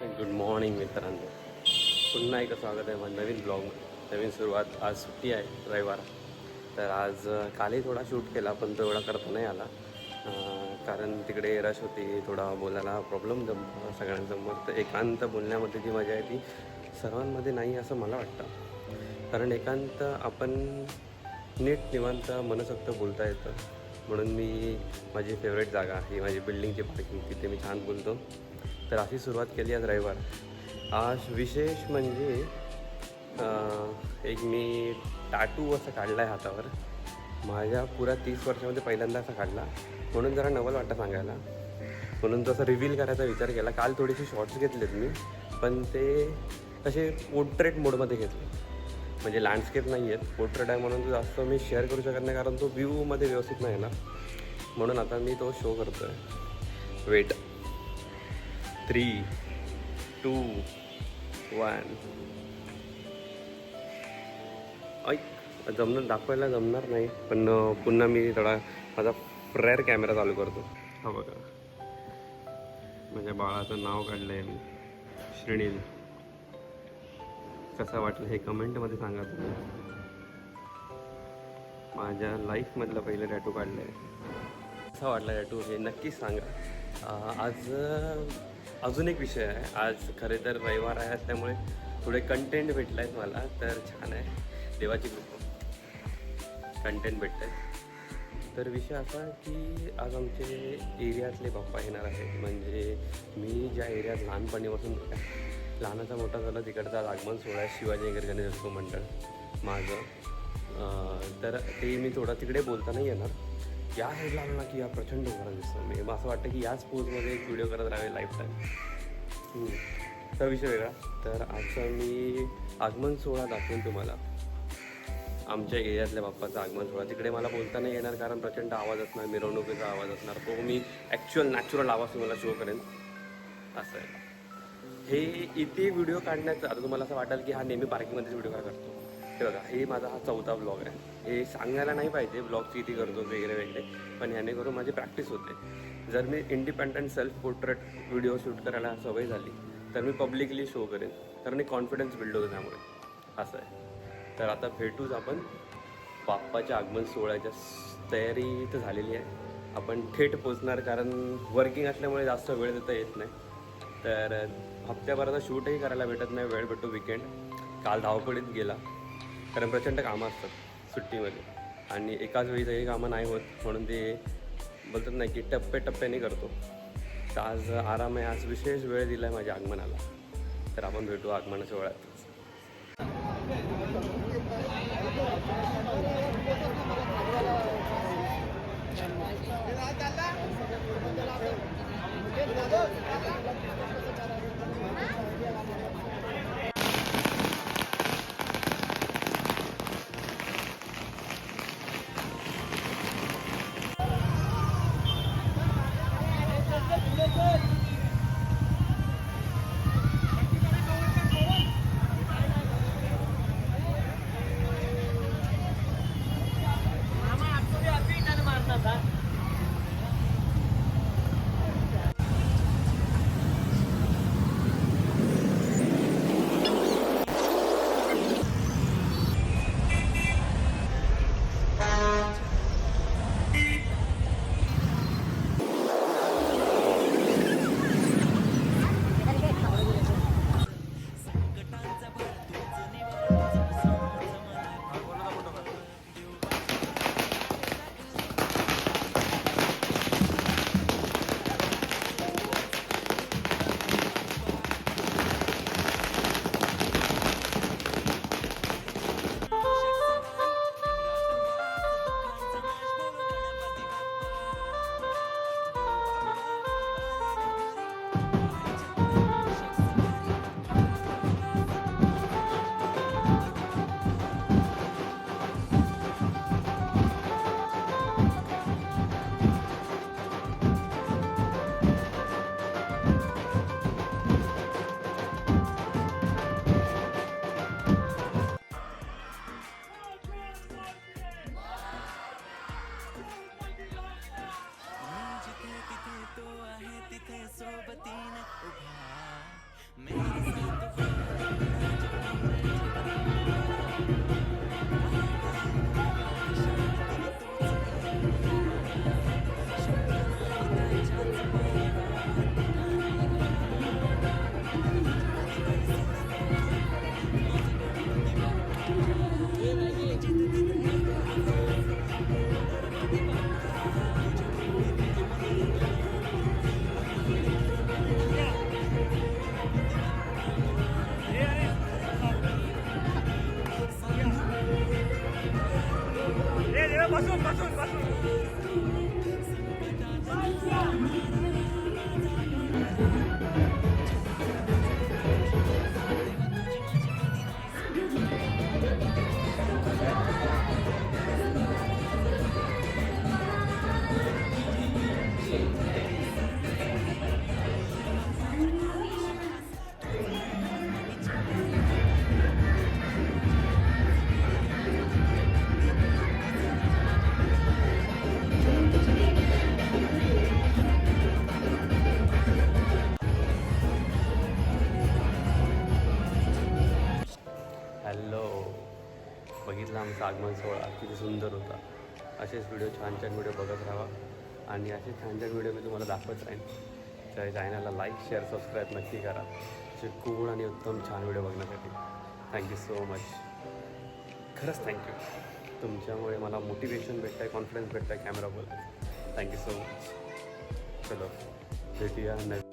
Good morning मित्रांनो. पुन्हा एकदा स्वागत आहे माझ्या नवीन ब्लॉग नवीन सुरुवात. आज सुट्टी आहे रविवार. तर आज कालही थोडा शूट केला पण तो एवढा करता नाही आला. कारण तिकडे रश होती थोडा बोलायला प्रॉब्लेम जम सगळ्यांसमोर तर एकांत बोलण्यामध्ये जी मजा आहे ती सर्वांमध्ये नाही असं मला वाटतं. कारण एकांत आपण नीट निवांत मनसोक्त बोलता येतं. म्हणून मी माझी फेवरेट जागा ही माझी बिल्डिंगची पार्किंग तिथे मी छान बोलतो. तर अशी सुरुवात केली आज रविवार. आज विशेष म्हणजे एक मी टाटू असं काढला आहे हातावर. माझ्या पुऱ्या तीस वर्षामध्ये पहिल्यांदा असा काढला. म्हणून जरा नवल वाटतं सांगायला. म्हणून तसं रिव्हील करायचा विचार केला. काल थोडीशी शॉर्ट्स घेतलेत मी. पण ते तसे पोर्ट्रेट मोडमध्ये घेतले. म्हणजे लँडस्केप नाही आहेत. पोर्ट्रेट आहे म्हणून तो जास्त मी शेअर करू शकत नाही. कारण तो व्ह्यूमध्ये व्यवस्थित नाही ना म्हणून आता मी तो शो करतो आहे वेट थ्री टू वन ऐक जमणार दाखवायला जमणार नाही पण पुन्हा मी थोडा माझा फ्रेअर कॅमेरा चालू करतो. हा बघा. माझ्या बाळाचं नाव काढलं आहे मी श्रेणील कसं वाटलं हे कमेंटमध्ये सांगा तुम्ही. माझ्या लाईफमधलं पहिलं टॅटू काढलं आहे कसा वाटला टॅटू हे नक्कीच सांगा. आज अजून एक विषय आहे. आज खरे तर रविवार आहे त्यामुळे थोडे कंटेंट भेटला आहेत मला तर छान आहे. देवाची कृपा. कंटेंट भेटत आहेत तर विषय असा की आज आमचे एरियातले पप्पा येणार आहेत. म्हणजे मी ज्या एरियात लहानपणीपासून लहानाचा मोठा झाला तिकडचा आगमन सोहळा शिवाजी नगर गणेशोत्सव मंडळ माझं. तर ते मी थोडा तिकडे बोलता नाही येणार. या हेडला ना की या प्रचंड उघडा दिसतो मी असं वाटतं की याच पोजमध्ये एक व्हिडिओ करत राहावे लाईफ टाईम तर विषय वेगळा. तर आजचा मी आगमन सोहळा दाखवेन तुम्हाला. आमच्या एरियातल्या बाप्पाचा आगमन सोहळा. तिकडे मला बोलता नाही येणार कारण प्रचंड आवाज असणार मिरवणुकीचा आवाज असणार. तो मी ॲक्च्युअल नॅचरल आवाज तुम्हाला शो करेन. असं आहे. हे इथे व्हिडिओ काढण्याचं आता तुम्हाला असं वाटेल की हा नेहमी पार्किंगमध्येच व्हिडिओ का करतो. हे बघा हे माझा हा चौथा ब्लॉग आहे. हे सांगायला नाही पाहिजे ब्लॉगची किती करतो वेगळे वेगळे पण ह्याने करून माझी प्रॅक्टिस होते. जर मी independent self portrait video shoot करायला सवय झाली तर मी पब्लिकली शो करेन. कारण मी कॉन्फिडन्स बिल्ड होतो त्यामुळे. असं आहे. तर आता भेटूच आपण. बाप्पाच्या आगमन सोहळ्याच्या तयारी तर झालेली आहे. आपण थेट पोचणार कारण वर्किंग असल्यामुळे जास्त वेळ देता येत नाही. तर हप्त्याभराचा शूटही करायला भेटत नाही वेळ भेटतो विकेंड काल धावपडीत गेला. कारण प्रचंड कामं असतात. सुट्टीमध्ये. आणि एकाच वेळी सगळी कामं नाही होत म्हणून ते बोलतात नाही की टप्पे टप्प्याने करतो. तर आज आराम आहे आज विशेष वेळ दिला आहे माझ्या आगमनाला. तर आपण भेटू आगमनाच्या सोहळ्यात आगमन सोहळा किती सुंदर होता. असेच व्हिडिओ छान छान व्हिडिओ बघत राहा. आणि असे छान छान व्हिडिओ मी तुम्हाला दाखवत राहीन. त्या चॅनलला लाईक शेअर सबस्क्राईब नक्की करा. असे कूळ आणि उत्तम छान व्हिडिओ बघण्यासाठी. थँक्यू सो मच खरंच थँक्यू तुमच्यामुळे मला मोटिवेशन भेटतं आहे कॉन्फिडन्स भेटतं आहे कॅमेराबद्दल थँक्यू सो मच चलो भेटूया. नवीन